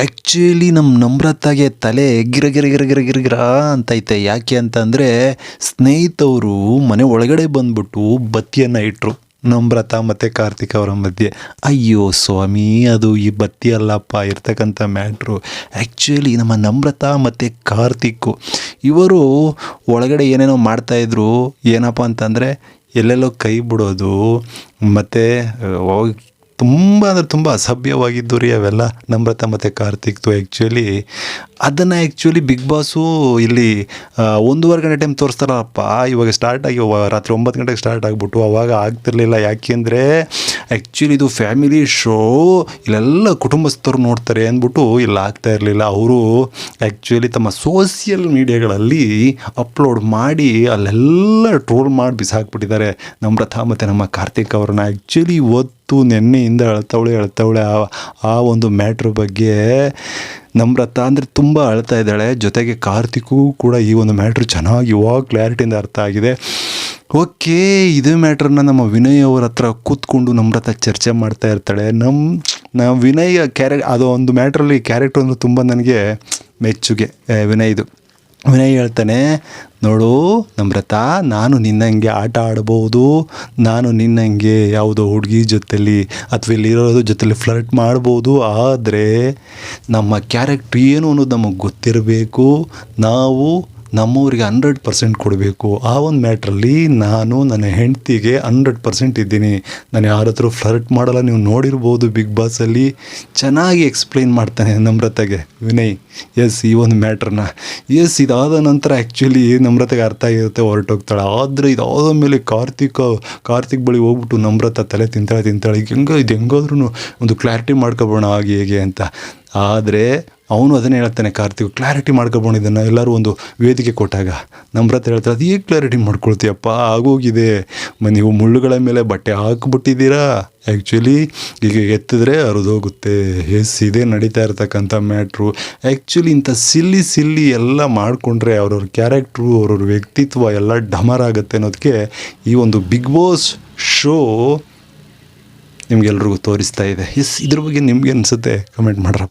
Actually ನಮ್ಮ ನಮ್ರತಾಗೆ ತಲೆ ಗಿರ ಗಿರ ಗಿರ ಗಿರ ಗಿರ ಗಿರ ಅಂತೈತೆ. ಯಾಕೆ ಅಂತಂದರೆ ಸ್ನೇಹಿತವರು ಮನೆ ಒಳಗಡೆ ಬಂದ್ಬಿಟ್ಟು ಬತ್ತಿಯನ್ನು ಇಟ್ಟರು ನಮ್ರತಾ ಮತ್ತು ಕಾರ್ತಿಕ್ ಅವರ ಮಧ್ಯೆ. ಅಯ್ಯೋ ಸ್ವಾಮಿ, ಅದು ಈ ಬತ್ತಿ ಅಲ್ಲಪ್ಪ ಇರ್ತಕ್ಕಂಥ ಮ್ಯಾಟ್ರು. ಆ್ಯಕ್ಚುಲಿ ನಮ್ಮ ನಮ್ರತಾ ಮತ್ತು ಕಾರ್ತಿಕ್ಕು ಇವರು ಒಳಗಡೆ ಏನೇನೋ ಮಾಡ್ತಾಯಿದ್ರು ಏನಪ್ಪ ಅಂತಂದರೆ ಎಲ್ಲೆಲ್ಲೋ ಕೈ ಬಿಡೋದು, ಮತ್ತು ತುಂಬ ಅಂದರೆ ತುಂಬ ಅಸಭ್ಯವಾಗಿದ್ದು ರೀ ಅವೆಲ್ಲ ನಮ್ರತ ಮತ್ತು ಕಾರ್ತಿಕ್ದು ಆ್ಯಕ್ಚುಲಿ ಅದನ್ನು ಆ್ಯಕ್ಚುಲಿ ಬಿಗ್ ಬಾಸು ಇಲ್ಲಿ ಒಂದೂವರೆ ಗಂಟೆ ಟೈಮ್ ತೋರಿಸ್ತಾರಪ್ಪ ಇವಾಗ ಸ್ಟಾರ್ಟ್ ಆಗಿ ರಾತ್ರಿ ಒಂಬತ್ತು ಗಂಟೆಗೆ ಸ್ಟಾರ್ಟ್ ಆಗಿಬಿಟ್ಟು ಅವಾಗ ಆಗ್ತಿರ್ಲಿಲ್ಲ. ಯಾಕೆಂದರೆ ಆ್ಯಕ್ಚುಲಿ ಇದು ಫ್ಯಾಮಿಲಿ ಶೋ ಇಲ್ಲೆಲ್ಲ ಕುಟುಂಬಸ್ಥರು ನೋಡ್ತಾರೆ ಅಂದ್ಬಿಟ್ಟು ಇಲ್ಲಿ, ಆಗ್ತಾ ಇರಲಿಲ್ಲ. ಅವರು ಆ್ಯಕ್ಚುಲಿ ತಮ್ಮ ಸೋಷಿಯಲ್ ಮೀಡಿಯಾಗಳಲ್ಲಿ ಅಪ್ಲೋಡ್ ಮಾಡಿ ಅಲ್ಲೆಲ್ಲ ಟ್ರೋಲ್ ಮಾಡಿ ಬಿಸಾಕ್ಬಿಟ್ಟಿದ್ದಾರೆ. ನಮ್ರತಾ ಮತ್ತು ನಮ್ಮ ಕಾರ್ತಿಕ್ ಅವ್ರನ್ನ ಆ್ಯಕ್ಚುಲಿ ಇವತ್ತು ನೆನ್ನೆಯಿಂದ ಅಳ್ತವಳೆ ಅಳ್ತವಳೆ ಆ ಆ ಒಂದು ಮ್ಯಾಟ್ರ್ ಬಗ್ಗೆ ನಮ್ರತ ಅಂದರೆ ತುಂಬ ಅಳ್ತಾ ಇದ್ದಾಳೆ. ಜೊತೆಗೆ ಕಾರ್ತಿಕ್ಗೂ ಕೂಡ ಈ ಒಂದು ಮ್ಯಾಟ್ರ್ ಚೆನ್ನಾಗಿ ಇವಾಗ ಕ್ಲಾರಿಟಿಯಿಂದ ಅರ್ಥ ಆಗಿದೆ. ಓಕೆ, ಇದು ಮ್ಯಾಟ್ರನ್ನ ನಮ್ಮ ವಿನಯ್ ಅವ್ರ ಹತ್ರ ಕೂತ್ಕೊಂಡು ನಮ್ರತ ಚರ್ಚೆ ಮಾಡ್ತಾ ಇರ್ತಾಳೆ. ನಮ್ಮ ನಾವು ವಿನಯ್ ಕ್ಯಾರೆ ಅದು ಒಂದು ಮ್ಯಾಟ್ರಲ್ಲಿ ಕ್ಯಾರೆಕ್ಟರ್ ಅಂದರೆ ತುಂಬ ನನಗೆ ಮೆಚ್ಚುಗೆ. ವಿನಯ್ ವಿನಯ್ದು. ವಿನಯ್ ಹೇಳ್ತಾನೆ, ನೋಡು, ನಮ್ರತಾ, ನಾನು ನಿನ್ನಂಗೆ ಆಟ ಆಡ್ಬೋದು. ನಾನು ನಿನ್ನಂಗೆ ಯಾವುದೋ ಹುಡುಗಿ ಜೊತೆಲಿ ಅಥವಾ ಇಲ್ಲಿರೋದು ಜೊತೆಲಿ ಫ್ಲರ್ಟ್ ಮಾಡ್ಬೋದು. ಆದರೆ ನಮ್ಮ ಕ್ಯಾರೆಕ್ಟ್ರ್ ಏನು ಅನ್ನೋದು ನಮಗೆ ಗೊತ್ತಿರಬೇಕು. ನಾವು ನಮ್ಮವ್ರಿಗೆ ಹಂಡ್ರೆಡ್ ಪರ್ಸೆಂಟ್ ಕೊಡಬೇಕು. ಆ ಒಂದು ಮ್ಯಾಟ್ರಲ್ಲಿ ನಾನು ನನ್ನ ಹೆಂಡತಿಗೆ ಹಂಡ್ರೆಡ್ ಪರ್ಸೆಂಟ್ ಇದ್ದೀನಿ. ನಾನು ಯಾರ ಹತ್ರ ಫ್ಲರ್ಟ್ ಮಾಡಲ್ಲ, ನೀವು ನೋಡಿರ್ಬೋದು ಬಿಗ್ ಬಾಸಲ್ಲಿ ಚೆನ್ನಾಗಿ ಎಕ್ಸ್ಪ್ಲೈನ್ ಮಾಡ್ತಾನೆ ನಮ್ರತೆಗೆ ವಿನಯ್. ಎಸ್ ಈ ಒಂದು ಮ್ಯಾಟ್ರನ್ನ. ಎಸ್ ಇದಾದ ನಂತರ ಆ್ಯಕ್ಚುಲಿ ನಮ್ರತೆಗೆ ಅರ್ಥ ಆಗಿರುತ್ತೆ ಹೊರಟೋಗ್ತಾಳೆ ಆದರೆ ಇದಾದ ಮೇಲೆ ಕಾರ್ತಿಕ, ಕಾರ್ತಿಕ್ ಬಳಿ ಹೋಗ್ಬಿಟ್ಟು ನಮ್ರತ ತಲೆ ತಿಂತಾಳೆ ತಿಂತಾಳೆ. ಈಗ ಹೆಂಗೋ, ಇದು ಹೆಂಗಾದ್ರೂ ಒಂದು ಕ್ಲಾರಿಟಿ ಮಾಡ್ಕೊಬೋಣ ಹಾಗೆ, ಹೇಗೆ ಅಂತ. ಆದರೆ ಅವನು ಅದನ್ನೇ ಹೇಳ್ತಾನೆ, ಕಾರ್ತಿಕ್ ಕ್ಲಾರಿಟಿ ಮಾಡ್ಕೊಬೋಣ ಇದನ್ನು. ಎಲ್ಲರೂ ಒಂದು ವೇದಿಕೆ ಕೊಟ್ಟಾಗ, ನಮ್ರತ್ರ ಹೇಳ್ತಾರೆ ಅದು ಈಗ ಕ್ಲಾರಿಟಿ ಮಾಡ್ಕೊಳ್ತೀಯಪ್ಪ? ಆಗೋಗಿದೆ. ನೀವು ಮುಳ್ಳುಗಳ ಮೇಲೆ ಬಟ್ಟೆ ಹಾಕ್ಬಿಟ್ಟಿದ್ದೀರಾ? ಆ್ಯಕ್ಚುಲಿ ಈಗ ಎತ್ತಿದ್ರೆ ಹರಿದೋಗುತ್ತೆ ಎಸ್ ಇದೇ ನಡೀತಾ ಇರತಕ್ಕಂಥ ಮ್ಯಾಟ್ರು ಆ್ಯಕ್ಚುಲಿ ಇಂಥ ಸಿಲ್ಲಿ ಸಿಲ್ಲಿ ಎಲ್ಲ ಮಾಡಿಕೊಂಡ್ರೆ ಅವ್ರವ್ರ ಕ್ಯಾರೆಕ್ಟ್ರು ಅವ್ರವ್ರ ವ್ಯಕ್ತಿತ್ವ ಎಲ್ಲ ಡಮರ್ ಆಗುತ್ತೆ ಅನ್ನೋದಕ್ಕೆ ಈ ಒಂದು ಬಿಗ್ ಬಾಸ್ ಶೋ ನಿಮಗೆಲ್ರಿಗೂ ತೋರಿಸ್ತಾ ಇದೆ. ಎಸ್ ಇದ್ರ ಬಗ್ಗೆ ನಿಮಗೆ ಅನಿಸುತ್ತೆ ಕಮೆಂಟ್ ಮಾಡ್ರಪ್ಪ.